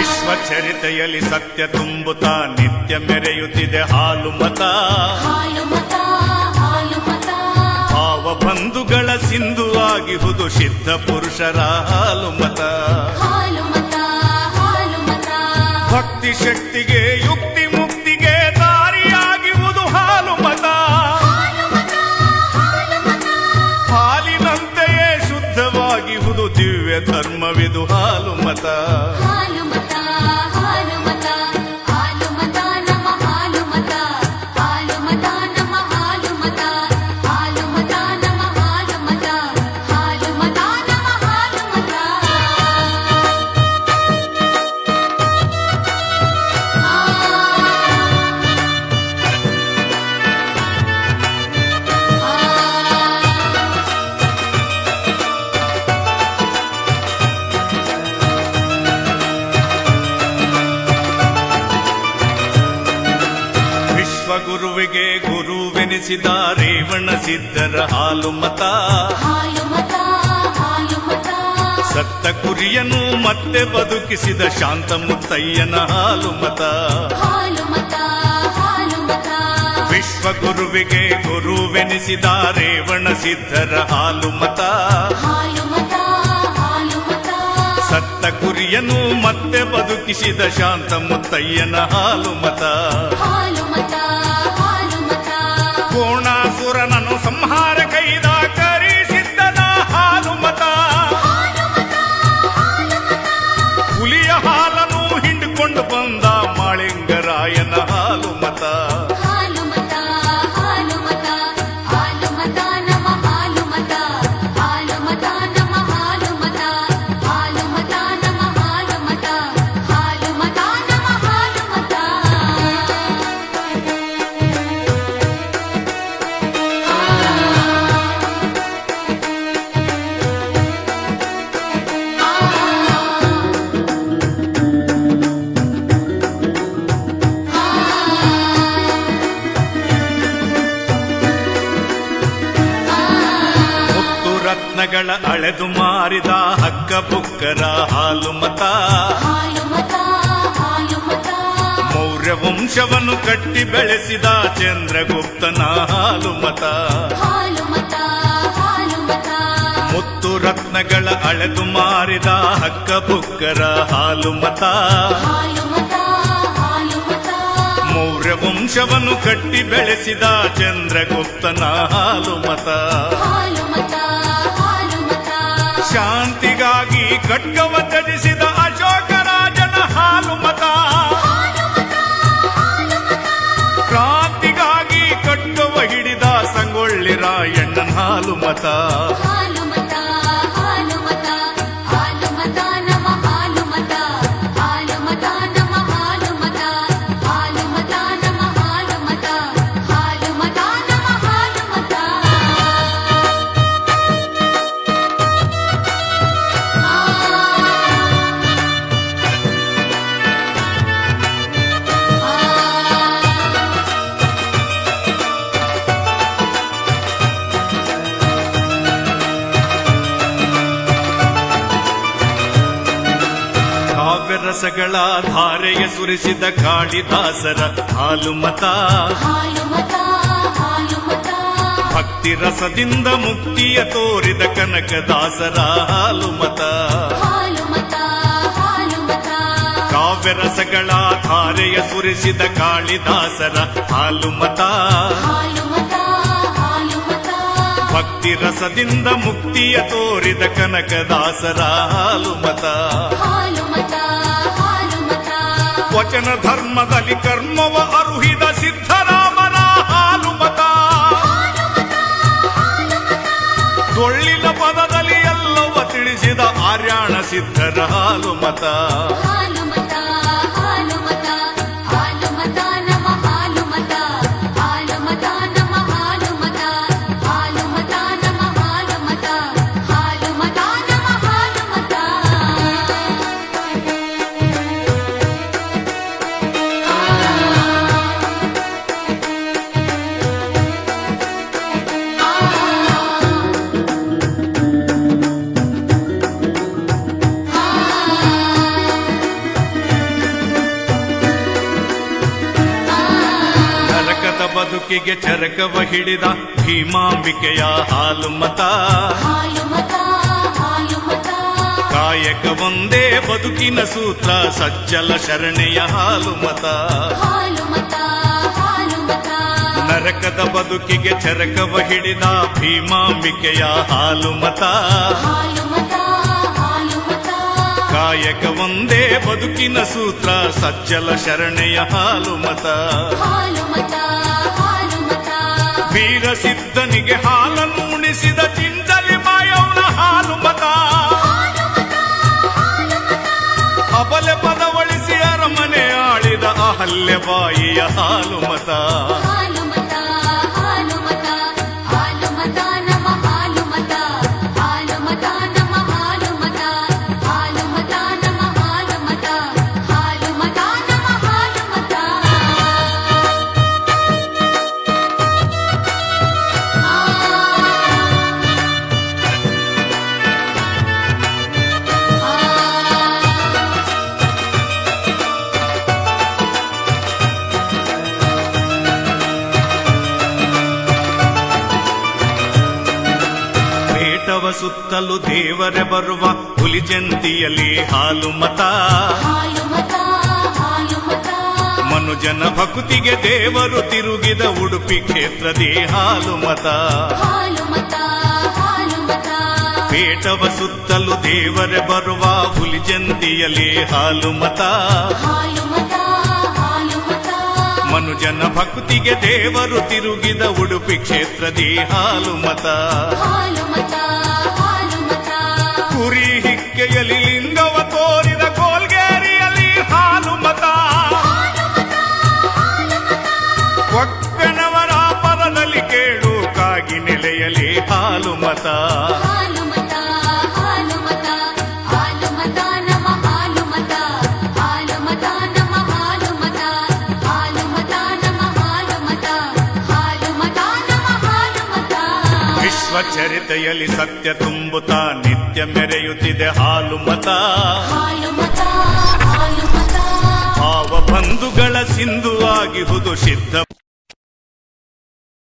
ವಿಶ್ವಚರಿತೆಯಲ್ಲಿ ಸತ್ಯ ತುಂಬುತ್ತಾ ನಿತ್ಯ ಮೆರೆಯುತ್ತಿದೆ ಹಾಲು ಮತ ಭಾವ ಬಂಧುಗಳ ಸಿಂಧು ಆಗಿಹುದು ಸಿದ್ಧ ಪುರುಷರ ಹಾಲು ಮತ ಭಕ್ತಿ ಶಕ್ತಿಗೆ ದಿವ್ಯ ಧರ್ಮವಿದು ಹಾಲು ಮತ ವಿಶ್ವಗುರುವಿಗೆ ಗುರುವೆನಿಸಿದ ರೇವಣ ಸಿದ್ಧರ ಹಾಲು ಮತ ಸತ್ತ ಕುರಿಯನ್ನು ಮತ್ತೆ ಬದುಕಿಸಿದ ಶಾಂತ ಮುತ್ತಯ್ಯನ ಹಾಲು ಮತ ವಿಶ್ವಗುರುವಿಗೆ ಗುರುವೆನಿಸಿದ ರೇವಣ ಸಿದ್ಧರ ಹಾಲು ಮತ ಹಾಲು ಹಾಲು ಮತ ಸತ್ತ ಕುರಿಯನ್ನು ಮತ್ತೆ ಬದುಕಿಸಿದ ಶಾಂತ ಮುತ್ತಯ್ಯನ ಹಾಲು ಮತ ರತ್ನಗಳ ಅಳೆದು ಮಾರಿದ ಹಕ್ಕ ಬುಕ್ಕರ ಹಾಲು ಮತ. ಮೌರ್ಯ ವಂಶವನ್ನು ಕಟ್ಟಿ ಬೆಳೆಸಿದ ಚಂದ್ರಗುಪ್ತನ ಹಾಲು ಮತ. ಮುತ್ತು ರತ್ನಗಳ ಅಳೆದು ಮಾರಿದ ಹಕ್ಕ ಬುಕ್ಕರ ಹಾಲು ಮತ. ಮೌರ್ಯ ವಂಶವನ್ನು ಕಟ್ಟಿ ಬೆಳೆಸಿದ ಚಂದ್ರಗುಪ್ತನ ಹಾಲು ಮತ. ಶಾಂತಿಗಾಗಿ ಖಡ್ಗವ ಧರಿಸಿದ ಅಶೋಕರಾಜನ ಹಾಲು ಮತ. ಕ್ರಾಂತಿಗಾಗಿ ಖಡ್ಗವ ಹಿಡಿದ ಸಂಗೊಳ್ಳಿ ರಾಯಣ್ಣನ ಹಾಲು ಮತ. ಕಾವ್ಯರಸಗಳ ಧಾರೆಯ ಸುರಿಸಿದ ಕಾಳಿದಾಸರ ಹಾಲು ಮತ ಭಕ್ತಿ ರಸದಿಂದ ಮುಕ್ತಿಯ ತೋರಿದ ಕನಕದಾಸರ ಹಾಲು ಮತ ಮತ ಕಾವ್ಯರಸಗಳ ಧಾರೆಯ ಸುರಿಸಿದ ಕಾಳಿದಾಸರ ಹಾಲು ಮತ ಭಕ್ತಿ ರಸದಿಂದ ಮುಕ್ತಿಯ ತೋರಿದ ಕನಕದಾಸರ ಹಾಲು ಮತ ವಚನ ಧರ್ಮದಲ್ಲಿ ಕರ್ಮವ ಅರುಹಿದ ಸಿದ್ಧರಾಮನ ಹಾಲು ಮತ ಡೊಳ್ಳಿನ ಪದದಲ್ಲಿ ಎಲ್ಲವ ತಿಳಿಸಿದ ಆರ್ಯಾಣ ಸಿದ್ಧರ ಹಾಲು ಬದುಕಿಗೆ ಚರಕವ ಹಿಡಿದ ಭೀಮಾಂಬಿಕೆಯ ಹಾಲು ಮತ ಕಾಯಕ ಒಂದೇ ಬದುಕಿನ ಸೂತ್ರ ಸಜ್ಜಲ ಶರಣೆಯ ಹಾಲು ಮತ ನರಕದ ಬದುಕಿಗೆ ಚರಕವ ಹಿಡಿದ ಭೀಮಾಂಬಿಕೆಯ ಹಾಲು ಮತ ಕಾಯಕ ಒಂದೇ ಬದುಕಿನ ಸೂತ್ರ ಸಜ್ಜಲ ಶರಣೆಯ ಹಾಲು ಮತ ವೀರ ಸಿದ್ಧನಿಗೆ ಹಾಲನ್ನು ಉಣಿಸಿದ ಚಿಂತಲಿ ಹಾಲುಮತ ಹಾಲು ಮತ. ಅಬಲೆ ಪದವಳಿಸಿ ಅರಮನೆ ಆಳಿದ ಅಹಲ್ಯ ಬಾಯಿಯ ಹಾಲು ಮತ. ಸುತ್ತಲು ದೇವರೇ ಬರುವ ಹುಲಿ ಜಂತಿಯಲ್ಲಿ ಹಾಲು ಮತ. ಮನುಜನ ಭಕ್ತಿಗೆ ದೇವರು ತಿರುಗಿದ ಉಡುಪಿ ಕ್ಷೇತ್ರದೇ ಹಾಲು ಮತ. ಪೇಟವ ಸುತ್ತಲು ದೇವರೇ ಬರುವ ಹಾಲು ಮತ. ಹಾಲು ಮತ ಮನುಜನ ಭಕ್ತಿಗೆ ದೇವರು ತಿರುಗಿದ ಉಡುಪಿ ಕ್ಷೇತ್ರದೇ ಹಾಲು ಮತ. ವಿಶ್ವ ಚರಿತೆಯಲ್ಲಿ ಸತ್ಯ ತುಂಬುತ್ತಾ ನಿತ್ಯ ಮೆರೆಯುತ್ತಿದೆ ಹಾಲು ಮತ ಹಾವ ಭಾವ ಬಂಧುಗಳ ಸಿಂಧುವಾಗಿಹುದು ಸಿದ್ಧ